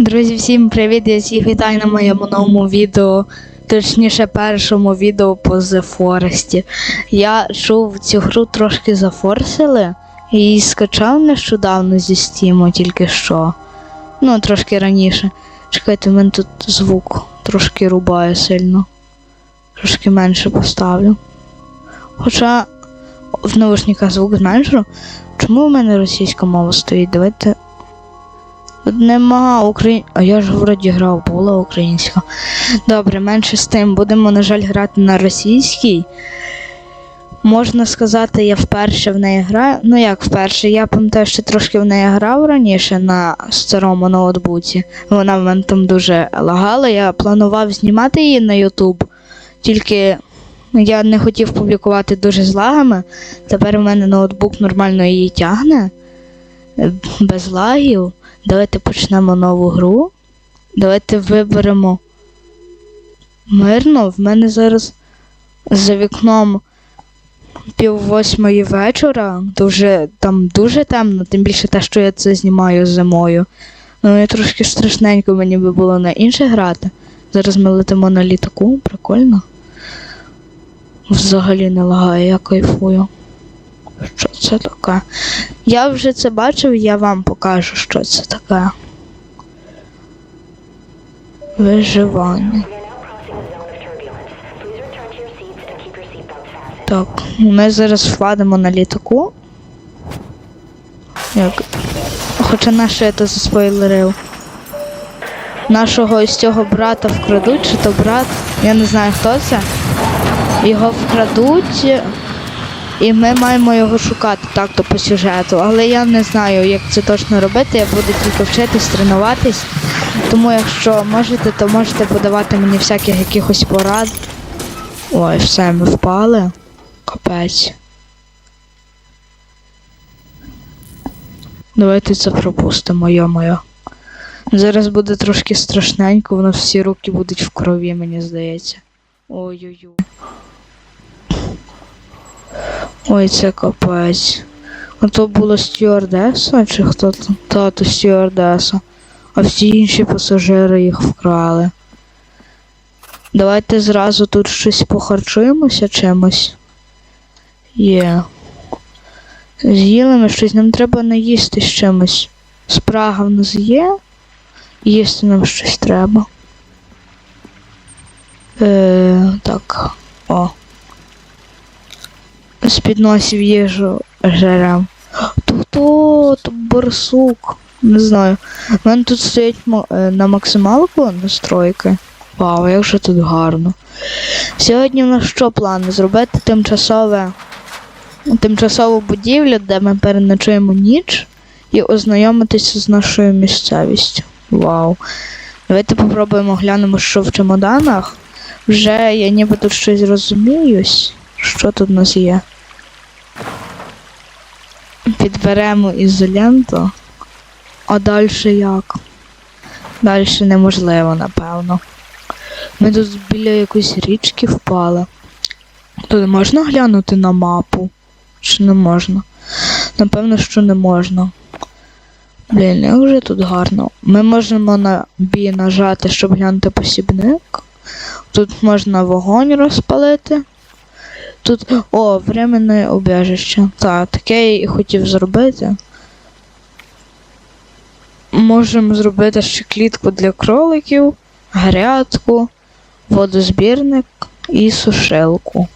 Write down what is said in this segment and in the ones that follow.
Друзі, всім привіт! Я всіх вітаю на моєму новому відео, точніше першому відео по The Forest. Я чув цю гру трошки зафорсили і скачав нещодавно зі Steam, тільки що. Ну, трошки раніше. Чекайте, в мене тут звук трошки рубає сильно. Трошки менше поставлю. Хоча в наушниках звук зменшу. Чому в мене російська мова стоїть? Давайте нема Украї... А я ж вроді грав, була українська. Добре, менше з тим. Будемо, на жаль, грати на російській. Можна сказати, я вперше в неї граю. Ну як вперше, я пам'ятаю, що трошки в неї грав раніше на старому ноутбуці. Вона в мене там дуже лагала. Я планував знімати її на YouTube. Тільки я не хотів публікувати дуже з лагами. Тепер у мене ноутбук нормально її тягне. е, Без лагів. Давайте почнемо нову гру. Давайте виберемо мирно. В мене зараз за вікном пів восьмої вечора. Дуже, там дуже темно, тим більше те, що я це знімаю зимою. Ну і трошки страшненько мені би було на інше грати. Зараз ми летимо на літаку, прикольно. Взагалі не лагає, я кайфую. Що це таке? Я вже це бачив, я вам покажу, що це таке. Виживання. Так, ми зараз вкладемо на літаку. Як? Хоча наше я то заспойлерив. Нашого ось цього брата вкрадуть, чи то брат, я не знаю хто це. Його вкрадуть. І ми маємо його шукати так-то по сюжету. Але я не знаю, як це точно робити. Я буду тільки вчитись, тренуватись. Тому якщо можете, то можете подавати мені всяких якихось порад. Ой, все, ми впали. Капець. Давайте це пропустимо, йо-моє. Зараз буде трошки страшненько, воно всі руки будуть в крові, мені здається. Ой-ой-ой. Ой, це капець. А то була стюардеса чи хто там? Та, то стюардеса. А всі інші пасажири їх вкрали. Давайте зразу тут щось похарчуємося чимось. Є. З'їли ми щось, нам треба наїсти з чимось. Спрага в нас є. Їсти нам щось треба. Е, так. О з підносів їжу жерем. То хто? То барсук. Не знаю. У мене тут стоять е, на максималку настройки. Вау, як же тут гарно. Сьогодні в нас що плани? Зробити тимчасове тимчасову будівлю, де ми переночуємо ніч, і ознайомитися з нашою місцевістю. Вау. Давайте попробуємо глянемо, що в чемоданах. Вже я ніби тут щось розуміюсь. Що тут у нас є? Підберемо ізоленту. А далі як? Далі неможливо, напевно. Ми тут біля якоїсь річки впали. Тут можна глянути на мапу? Чи не можна? Напевно, що не можна. Блін, як же тут гарно. Ми можемо на бі нажати, щоб глянути посібник. Тут можна вогонь розпалити. Тут. О, временне убежище. Так, таке я і хотів зробити. Можемо зробити ще клітку для кроликів, грядку, водозбірник і сушилку.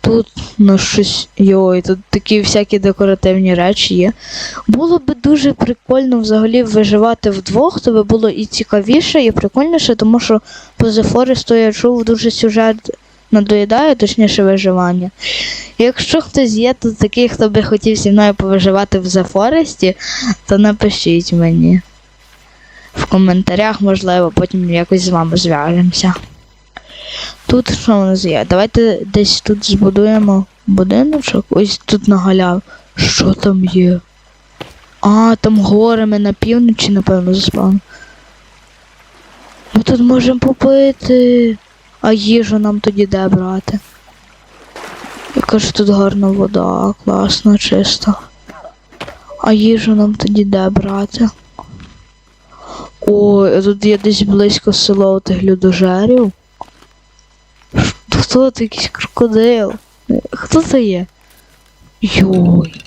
Тут ну щось. Йой, тут такі всякі декоративні речі є. Було би дуже прикольно взагалі виживати вдвох, то би було і цікавіше, і прикольніше, тому що по The я чув дуже сюжет надоїдає, точніше виживання. Якщо хтось є тут такий, хто би хотів зі мною повиживати в Forest, то напишіть мені. В коментарях, можливо, потім якось з вами зв'яжемося. Тут що у нас є? Давайте десь тут збудуємо будиночок. Ось тут на галяв. Що там є? А, там гори ми на півночі, напевно, заспали. Ми тут можемо попити. А їжу нам тоді де брати? Яка ж тут гарна вода, класно, чисто. А їжу нам тоді де брати? О, а тут є десь близько село тих людожерів. Хто це якийсь крокодил? Хто це є? Йой.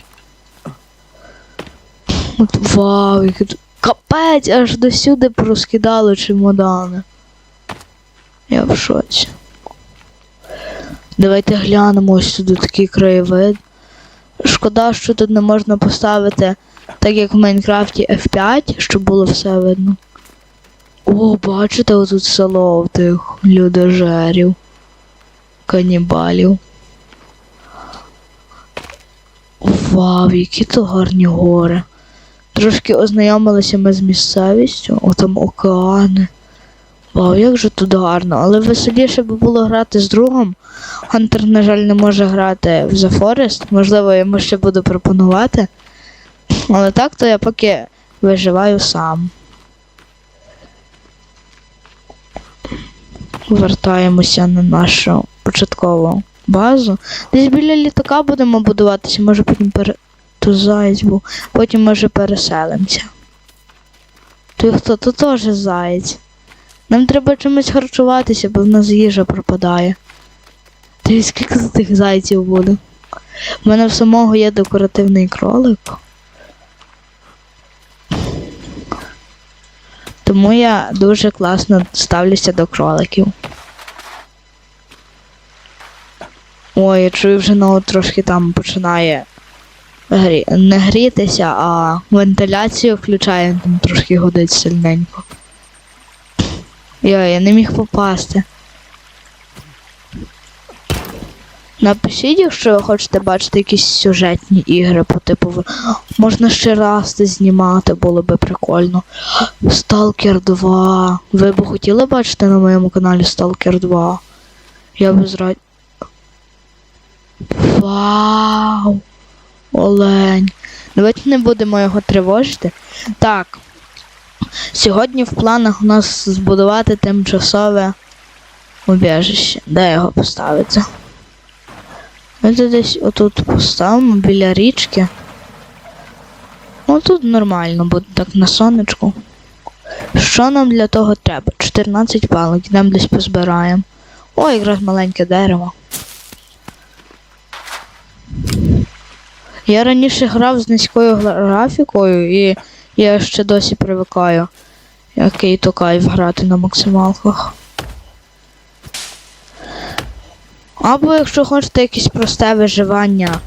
От Вау, який. Капець, аж досюди порозкидали чемодани. Я в шоці. Давайте глянемо ось сюди такий краєвид. Шкода, що тут не можна поставити, так як в Майнкрафті F5, щоб було все видно. О, бачите, отут село тих людожерів. Канібалів. Вау, які то гарні гори. Трошки ознайомилися ми з місцевістю, о там океани. Вау, як же тут гарно. Але веселіше би було грати з другом. Хантер, на жаль, не може грати в The Forest. Можливо, йому ще буду пропонувати. Але так то я поки виживаю сам. Вертаємося на нашу початкову базу. Десь біля літака будемо будуватися, може потім пере... Тут заєць був. Потім може переселимося. Ти хто? Тут теж заєць. Нам треба чимось харчуватися, бо в нас їжа пропадає. Та скільки за тих зайців буде? У мене в самого є декоративний кролик. Тому я дуже класно ставлюся до кроликів. Ой, я чую вже ну, трошки там починає грі... не грітися, а вентиляцію включає, там трошки годить сильненько. Йой, я не міг попасти. Напишіть, якщо ви хочете бачити якісь сюжетні ігри по типу. Можна ще раз це знімати, було би прикольно. Stalker 2. Ви б хотіли бачити на моєму каналі Stalker 2? Я би зрад... Вау! Олень. Давайте не будемо його тривожити. Так. Сьогодні в планах у нас збудувати тимчасове убіжище. Де його поставити? Давайте десь отут поставимо біля річки. Ну тут нормально буде так на сонечку. Що нам для того треба? 14 палок, йдемо десь позбираємо. О, якраз маленьке дерево. Я раніше грав з низькою графікою і я ще досі привикаю. Який то кайф грати на максималках. Або якщо хочете якесь просте виживання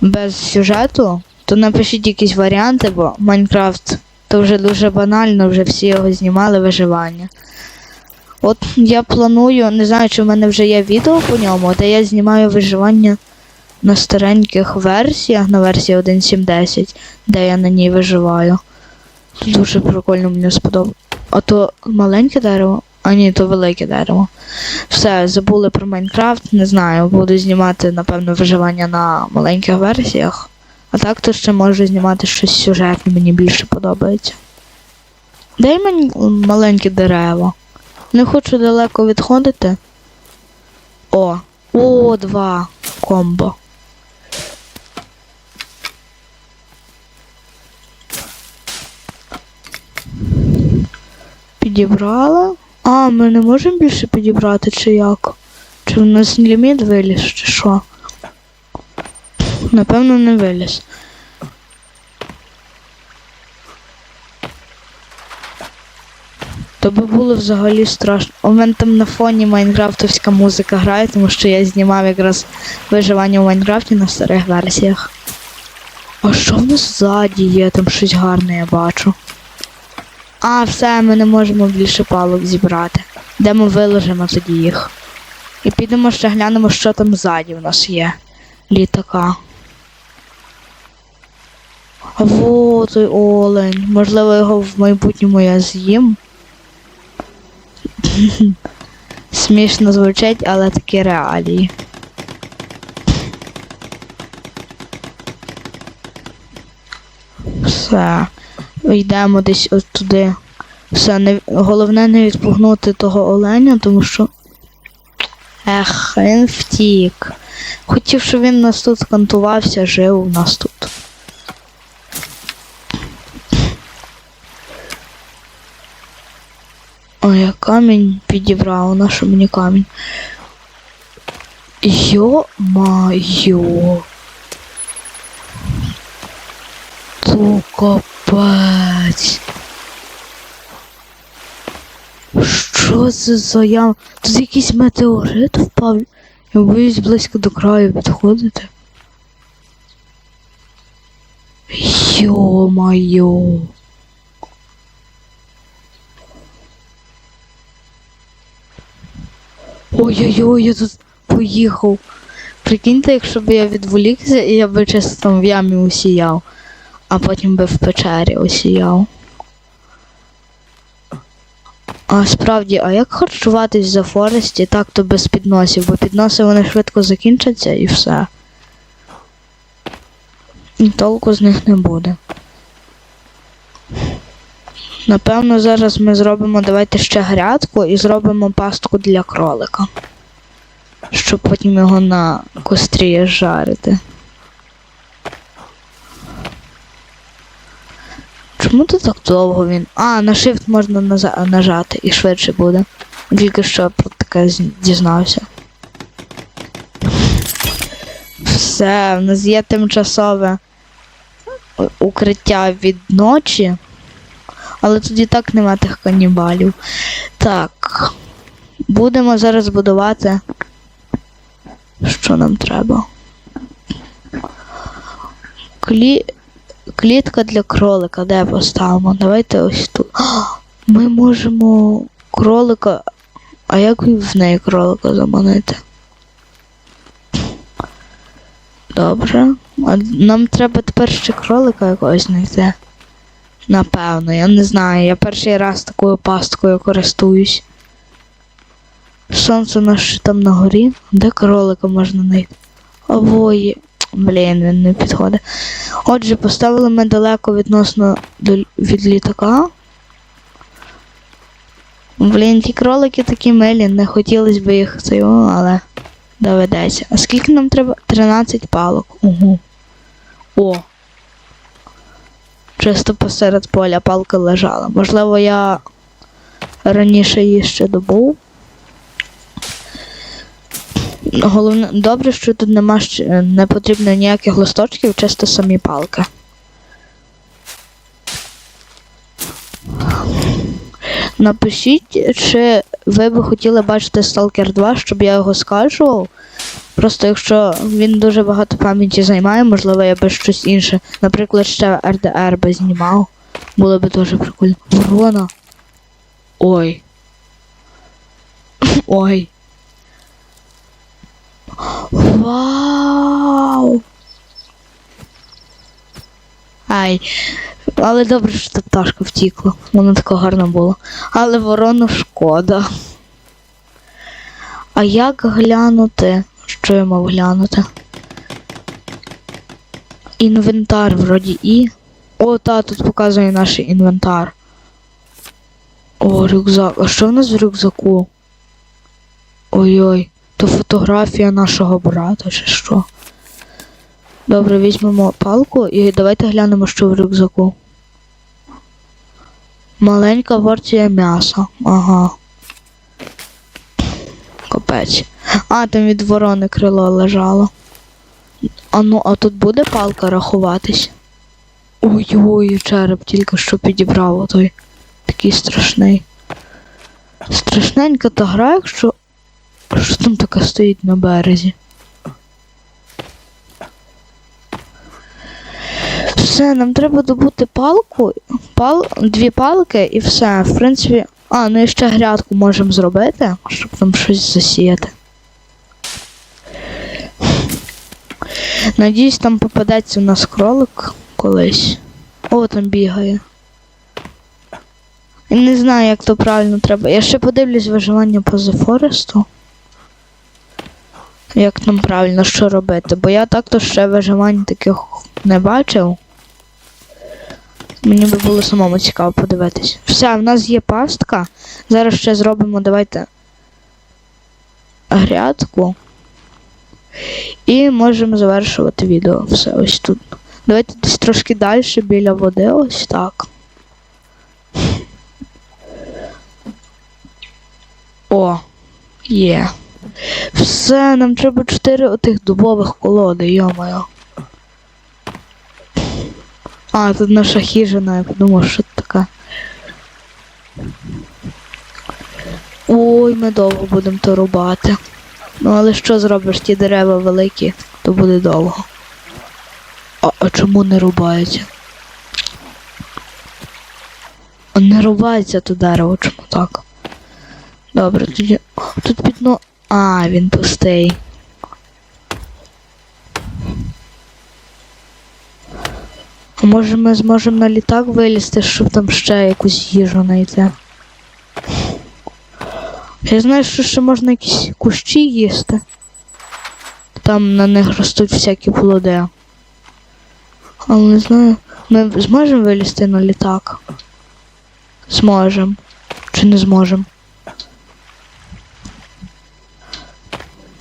без сюжету, то напишіть якісь варіанти, бо Майнкрафт то вже дуже банально, вже всі його знімали виживання. От я планую, не знаю, чи в мене вже є відео по ньому, де я знімаю виживання на стареньких версіях, на версії 1.7.10, де я на ній виживаю. Дуже прикольно мені сподобалось. А то маленьке дерево? А ні, то велике дерево. Все, забули про Майнкрафт, не знаю, буду знімати, напевно, виживання на маленьких версіях. А так то ще можу знімати щось сюжетне, мені більше подобається. Дай мені маленьке дерево. Не хочу далеко відходити. О, о, два комбо. Підібрала. А, ми не можемо більше підібрати, чи як? Чи в нас ліміт виліз, чи що? Напевно, не виліз. То би було взагалі страшно. У мене там на фоні майнкрафтовська музика грає, тому що я знімав якраз виживання в Майнкрафті на старих версіях. А що в нас ззаді є? Там щось гарне я бачу. А, все, ми не можемо більше палок зібрати. Де ми виложимо тоді їх. І підемо ще глянемо, що там ззаді в нас є. Літака. Во той олень. Можливо, його в майбутньому я з'їм. Смішно звучить, але такі реалії. Все. Йдемо десь от туди. Все, не, головне не відпугнути того оленя, тому що. Ех, він втік. Хотів, щоб він нас тут кантувався, жив у нас тут. О, я камінь підібрав, на що мені камінь. Йо-майо. То капець. Що це за ям? Тут якийсь метеорит впав. Я боюсь близько до краю підходити. Йо-майо. Ой-ой-ой, я тут поїхав. Прикиньте, якщо б я відволікся і я би чисто там в ямі усіяв, а потім би в печері усіяв. А справді, а як харчуватись за Форесті так то без підносів, бо підноси вони швидко закінчаться і все. І толку з них не буде. Напевно, зараз ми зробимо, давайте ще грядку і зробимо пастку для кролика. Щоб потім його на кострі жарити. Чому тут так довго він? А, на shift можна нажати і швидше буде. Тільки що про таке дізнався. Все, в нас є тимчасове укриття від ночі. Але тут і так нема тих канібалів. Так. Будемо зараз будувати. Що нам треба? Клі... Клітка для кролика, де поставимо? Давайте ось тут. Ми можемо кролика. А як в неї кролика заманити? Добре. А нам треба тепер ще кролика якогось знайти. Напевно, я не знаю. Я перший раз такою пасткою користуюсь. Сонце наше там на горі. Де кролика можна знайти? Ової. Блін, він не підходить. Отже, поставили ми далеко відносно до, від літака. Блін, ті кролики такі милі, не хотілося б їх цього, але доведеться. А скільки нам треба? 13 палок. Угу. О. Чисто посеред поля палка лежала. Можливо, я раніше її ще добув. Головне, добре, що тут нема ще, не потрібно ніяких листочків, чисто самі палки. Напишіть, чи ви би хотіли бачити Stalker 2, щоб я його скачував. Просто якщо він дуже багато пам'яті займає, можливо, я би щось інше. Наприклад, ще RDR би знімав. Було би дуже прикольно. Ворона. Ой. Ой. Вау! Ай. Але добре, що та пташка втікла. Воно таке гарно було. Але ворону шкода. А як глянути? Що я мав глянути? Інвентар вроді і. О, та, тут показує наш інвентар. О, рюкзак. А що в нас в рюкзаку? Ой-ой, то фотографія нашого брата чи що? Добре, візьмемо палку і давайте глянемо, що в рюкзаку. Маленька порція м'яса. Ага. Капець. А, там від ворони крило лежало. А ну, а тут буде палка рахуватись? Ой-ой, череп тільки що підібрав отой. Такий страшний. Страшненька та гра, якщо. Що там таке стоїть на березі? Все, нам треба добути палку, пал, дві палки і все. В принципі. А, ну і ще грядку можемо зробити, щоб там щось засіяти. Надіюсь, там попадеться у нас кролик колись. О, там бігає. Не знаю, як то правильно треба. Я ще подивлюсь виживання по The Forest. Як нам правильно що робити, бо я так-то ще виживань таких не бачив. Мені би було самому цікаво подивитись. Все, в нас є пастка. Зараз ще зробимо, давайте грядку. І можемо завершувати відео. Все ось тут. Давайте десь трошки далі біля води, ось так. О, є. Все, нам треба чотири отих дубових колоди, йомаю. А, тут наша хижина, я подумав, що це така. Ой, ми довго будемо то рубати. Ну, але що зробиш, ті дерева великі, то буде довго. А, а чому не рубаються? Не рубається то дерево, чому так? Добре, тоді. Тут підно. А, він пустий. А може ми зможемо на літак вилізти, щоб там ще якусь їжу знайти? Я знаю, що ще можна якісь кущі їсти. Там на них ростуть всякі плоди. Але не знаю. Ми зможемо вилізти на літак? Зможемо. Чи не зможемо?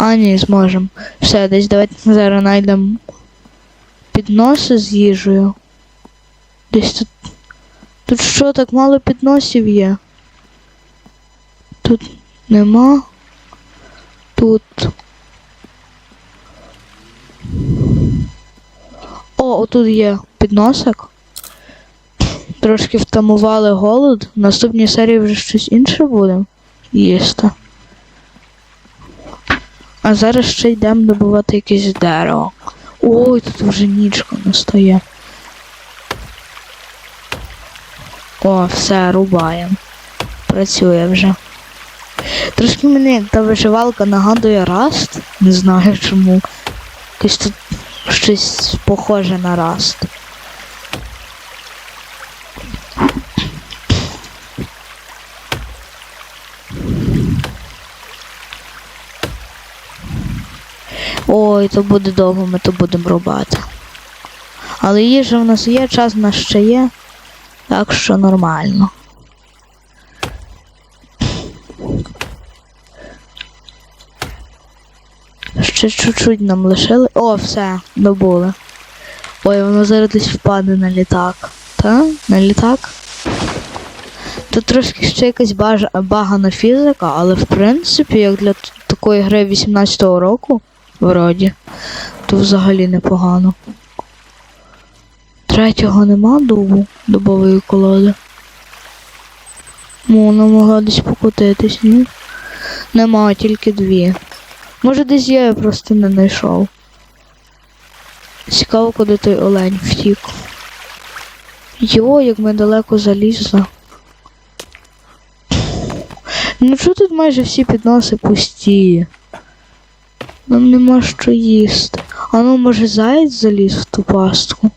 А, ні, зможемо. Все, десь давайте зараз знайдемо підноси з їжею. Десь тут. Тут що, так мало підносів є? Тут нема. Тут. О, отут є підносик. Трошки втамували голод. В наступній серії вже щось інше буде їсти. А зараз ще йдемо добувати якесь дерево. Ой, тут вже нічка настає. О, все, рубаємо. Працює вже. Трошки мені та вишивалка нагадує раст. Не знаю чому. Якось тут щось похоже на раст. Ой, то буде довго, ми то будемо рубати. Але їжа в нас є, час в нас ще є, так що нормально. Ще чуть-чуть нам лишили. О, все, добули. Ой, воно зараз десь впаде на літак. Та? На літак? Тут трошки ще якась баж... багана фізика, але в принципі, як для такої гри 18-го року, вроді, то взагалі непогано. Третього нема дубу, дубової колоди. Ну, вона могла десь покотитись, ні? Нема, тільки дві. Може десь я просто не знайшов. Цікаво, куди той олень втік. Йо, як ми далеко залізли. Ну що тут майже всі підноси пусті? Нам нема що їсти. А ну може заєць заліз в ту пастку?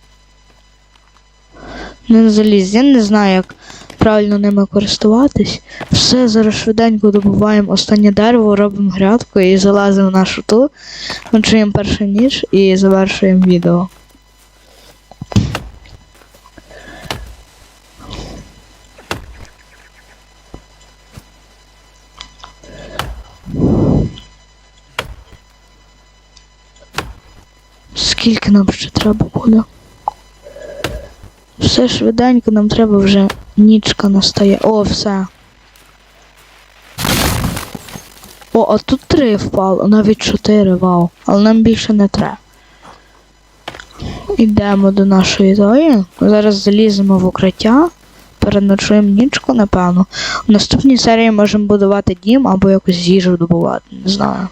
Не заліз, я не знаю, як правильно ними користуватись. Все, зараз швиденько добуваємо останнє дерево, робимо грядку і залазимо в нашу ту, ночуємо першу ніч і завершуємо відео. Скільки нам ще треба буде? Все швиденько, нам треба вже нічка настає. О, все. О, а тут три впало, навіть чотири, вау. Але нам більше не треба. Йдемо до нашої тої. Зараз заліземо в укриття. Переночуємо нічку, напевно. В наступній серії можемо будувати дім або якусь їжу добувати, не знаю.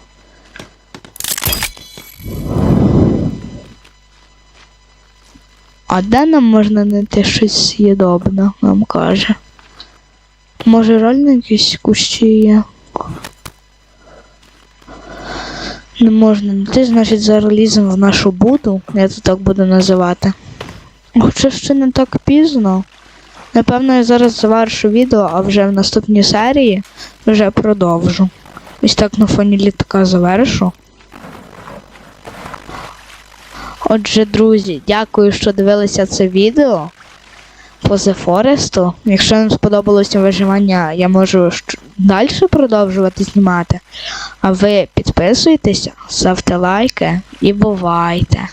А де нам можна знайти щось з'їдобне, нам каже. Може реально якісь кущі є? Не можна знайти, значить зараз ліземо в нашу буду, я це так буду називати. Хоча ще не так пізно. Напевно, я зараз завершу відео, а вже в наступній серії вже продовжу. Ось так на фоні літака завершу. Отже, друзі, дякую, що дивилися це відео по The Forest. Якщо вам сподобалося виживання, я можу далі продовжувати знімати. А ви підписуйтесь, ставте лайки і бувайте!